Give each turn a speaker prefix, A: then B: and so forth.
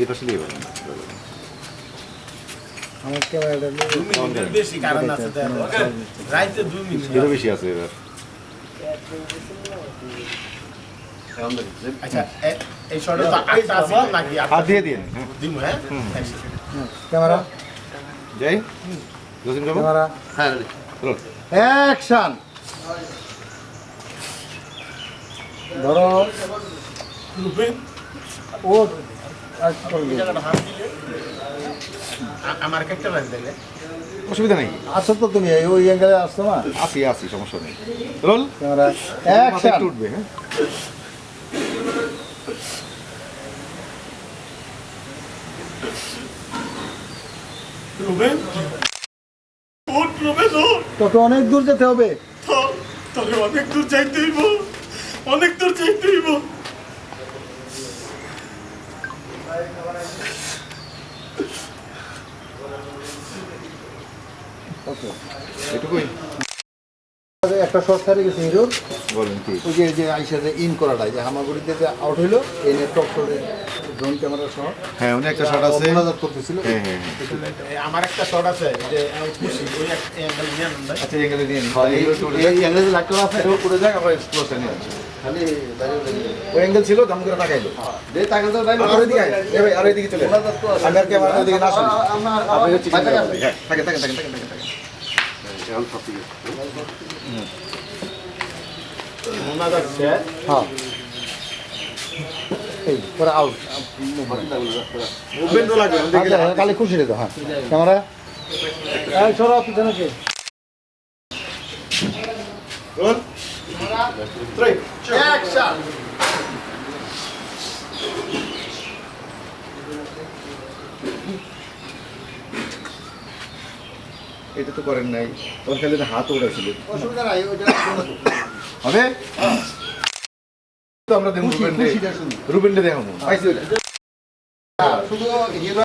A: এই পাশে
B: আমার ক্যামেরাটা
C: দু মিনিটের বেশি কারণ আছে রাইতে দুই মিনিট।
A: হিরো বেশি আছে এবার।
C: আচ্ছা এই শটে তো আটটা আছে নাকি
A: হাত দিয়ে দিন। হ্যাঁ?
C: হ্যাঁ
B: ক্যামেরা।
A: যাই জসিম
B: ক্যামেরা।
D: হ্যাঁ
B: অ্যাকশন। ধরো। ও
C: আমার একটা দিলে
A: অসুবিধা নেই।
B: আসো তো তুমি ওই অ্যাঙ্গেলে আসছো না?
A: আসি আসি সমস্যা নেই। রোল।
B: ক্যামেরা। অ্যাকশন।
A: উঠবে হ্যাঁ?
C: রুবেন রুবেন
B: তোকে অনেক দূর যেতে হবে।
C: তোকে অনেক দূর যাইতে হইব। অনেক দূর যাইতে হইব।
B: ওকে।
A: এটুকুই।
B: একটা শর্ট ছাড়ে গেছে হিরো।
A: বলেন কি?
B: ওই যে যে আইসার ইন করাটা যে হামাগুড়িতে যে আউট হইল এনে টপ করে ড্রোন ক্যামেরা সহ।
A: হ্যাঁ উনি একটা শট আছে।
B: করতেছিল।
A: হ্যাঁ হ্যাঁ হ্যাঁ।
C: আমার একটা শট আছে যে আমি খুশি ওই অ্যাঙ্গেল নিয়ে আনন্দ
A: আচ্ছা এখানে নিয়ে
B: এই এই অ্যাঙ্গেলে লাইট করা আছে।
A: পুরো যাক আবার এক্সপ্লোশন নিয়ে আসি।
B: খালি
A: ওই অ্যাঙ্গেল ছিল দাম করে তাকাইলো।
B: দে তাকে তো
A: আর ওইদিকে আয়। এ ভাই আর চলে।
B: মোনাজাত তো আছে।
A: আমি আর ক্যামেরা ওইদিকে না আসুন।
B: আমার
A: আপনি হচ্ছে
B: আছে।
A: থাকে থাকে থাকে থাকে থাকে
B: হ্যাঁ। এই পরে আউট আচ্ছা কালি খুশি রে তো হ্যাঁ। ক্যামেরা। সরো পিছনে কে?
A: এটা তো করেন নাই। তোমার খালি হাত উড়াছিল
B: অসুবিধা নাই ওইটা
A: হবে? তো আমরা দেখুন রুবেন রুবেন দেখো পাইছি ওইটা
B: শুধু হিরো